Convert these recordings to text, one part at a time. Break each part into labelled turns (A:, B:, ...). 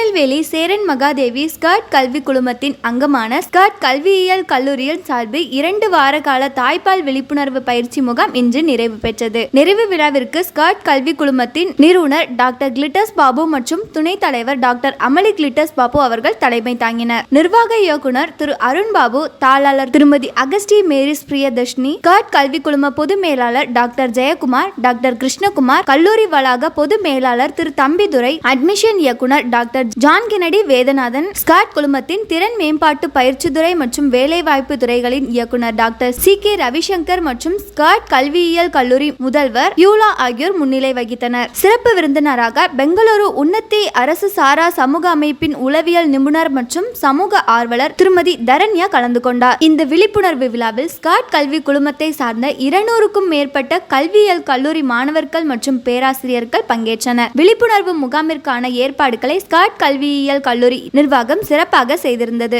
A: Tirunelveli Cheran Mahadevi skirt கல்வி குழுமத்தின் அங்கமான skirt கல்வியியல் கல்லூரியில் சார்பில் இரண்டு வார கால தாய்ப்பால் விழிப்புணர்வு பயிற்சி முகாம் இன்று நிறைவு பெற்றது. நிறைவு விழாவிற்கு ஸ்கர்ட் கல்வி குழுமத்தின் நிறுவனர் டாக்டர் கிளிட்டஸ் பாபு மற்றும் துணைத் தலைவர் டாக்டர் அமளி கிளிட்டஸ் பாபு அவர்கள் தலைமை தாங்கினர். நிர்வாக இயக்குனர் திரு அருண் பாபு தாளாளர் திருமதி அகஸ்டி மேரிஸ் பிரியதர்ஷினி ஸ்கர்ட் கல்வி குழும பொது மேலாளர் டாக்டர் ஜெயக்குமார் டாக்டர் கிருஷ்ணகுமார் கல்லூரி வளாக பொது மேலாளர் திரு தம்பிதுரை அட்மிஷன் இயக்குனர் doctor John Kennedy Vedanathan SCAD குழுமத்தின் திறன் மேம்பாட்டு பயிற்சித்துறை மற்றும் வேலைவாய்ப்பு துறைகளின் இயக்குனர் டாக்டர் சி கே ரவிசங்கர் மற்றும் ஸ்காட் கல்வியியல் கல்லூரி முதல்வர் யூலா ஆகியோர் முன்னிலை வகித்தனர். சிறப்பு விருந்தினராக பெங்களூரு உன்னத்தி அரசு சாரா சமூக அமைப்பின் உளவியல் நிபுணர் மற்றும் சமூக ஆர்வலர் திருமதி தரண்யா கலந்து கொண்டார். இந்த விழிப்புணர்வு விழாவில் ஸ்காட் கல்வி குழுமத்தை சார்ந்த இருநூறுக்கும் மேற்பட்ட கல்வியியல் கல்லூரி மாணவர்கள் மற்றும் பேராசிரியர்கள் பங்கேற்றனர். விழிப்புணர்வு முகாமிற்கான ஏற்பாடுகளை ஸ்காட் கல்வியியல் கல்லூரி நிர்வாகம் சிறப்பாக செய்திருந்தது.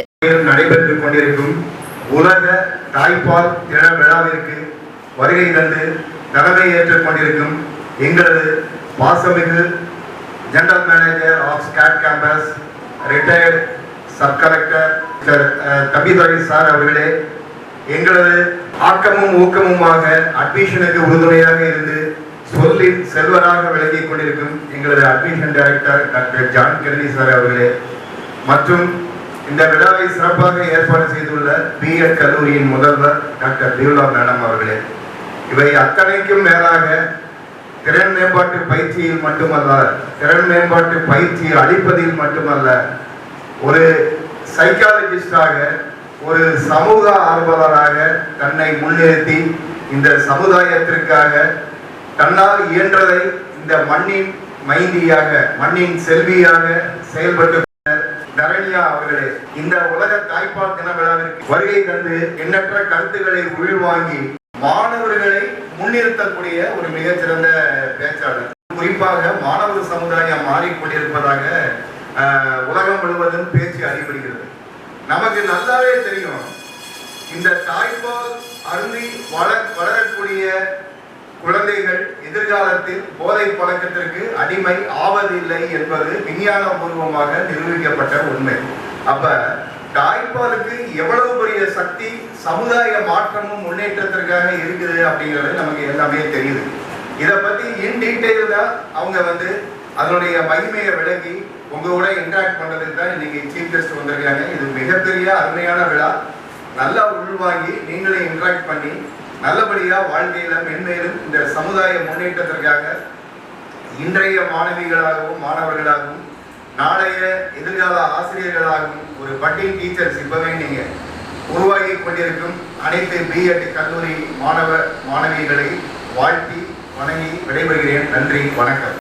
B: நடைபெற்றுக் கொண்டிருக்கும் உலக தாய்ப்பால் தின விழாவிற்கு வருகை தந்து தலைமை ஏற்றுக் கொண்டிருக்கும் எங்களது பாசமிகு general manager of SCAD campus retired sub collector Thambidurai sir அவர்களே எங்களது ஆக்கமும் ஊக்கமுமாக அட்மிஷனுக்கு உறுதுணையாக இருந்து சொல்லின் செல்வராக விளங்கிக் கொண்டிருக்கும் எங்களது admission director doctor John Kennedy sir அவர்களே மற்றும் இந்த விழாவை சிறப்பாக ஏற்பாடு செய்துள்ள பிஎட் கல்லூரியின் முதல்வர் டாக்டர் பியூலா மேடம் அவர்களே. இவை அத்தனைக்கும் மேலாக திறன் மேம்பாட்டு பயிற்சியில் மட்டுமல்ல திறன் மேம்பாட்டு பயிற்சி அளிப்பதில் மட்டுமல்ல ஒரு சைக்காலஜிஸ்டாக ஒரு சமூக ஆர்வலராக தன்னை முன்னிறுத்தி இந்த சமுதாயத்திற்காக தன்னால் இயன்றதை இந்த மண்ணின் மைந்தியாக மண்ணின் செல்வியாக செயல்பட்டு தரணியா அவர்களே இந்த உலக தாய்ப்பால் தின விழாவிற்கு வருகை தந்து எண்ணற்ற கருத்துக்களை உள்வாங்கி மாணவர்களை முன்னிறுத்தக்கூடிய ஒரு மிகச்சிறந்த பேச்சாளர். குறிப்பாக மாணவர் சமுதாயம் மாறிக்கொண்டிருப்பதாக ஆஹ், உலகம் முழுவதும் பேச்சு அறிவிடுகிறது நமக்கு நல்லாவே தெரியும். இந்த தாய்ப்பால் அருந்தி வள வளரக்கூடிய குழந்தைகள் எதிர்காலத்தில் போதை பழக்கத்திற்கு அடிமை ஆவதில்லை என்பது விஞ்ஞானபூர்வமாக நிரூபிக்கப்பட்ட உண்மை. அப்ப தாய்ப்பாலுக்கு எவ்வளவு பெரிய சக்தி சமுதாய மாற்றமும் முன்னேற்றத்திற்காக இருக்குது அப்படிங்கிறது நமக்கு எல்லாமே தெரியுது. இதை பத்தி இன் டீட்டெயில் அவங்க வந்து அதனுடைய மகிமையை விளக்கி உங்க கூட இன்டராக்ட் பண்றதுக்கு தான் இன்னைக்கு சீஃப் கெஸ்ட் வந்திருக்காங்க. இது மிகப்பெரிய அருமையான விழா. நல்லா உள்வாங்கி நீங்களே இன்டராக்ட் பண்ணி நல்லபடியாக வாழ்க்கையில் மென்மேலும் இந்த சமுதாய முன்னேற்றத்திற்காக இன்றைய மாணவிகளாகவும் மாணவர்களாகவும் நாளைய எதிர்கால ஆசிரியர்களாகவும் ஒரு பட்டியல் டீச்சர்ஸ் இப்பவே நீங்கள் உருவாகி கொண்டிருக்கும் அனைத்து பிஎட் கல்லூரி மாணவ மாணவிகளை வாழ்த்தி வணங்கி விடைபெறுகிறேன். நன்றி வணக்கம்.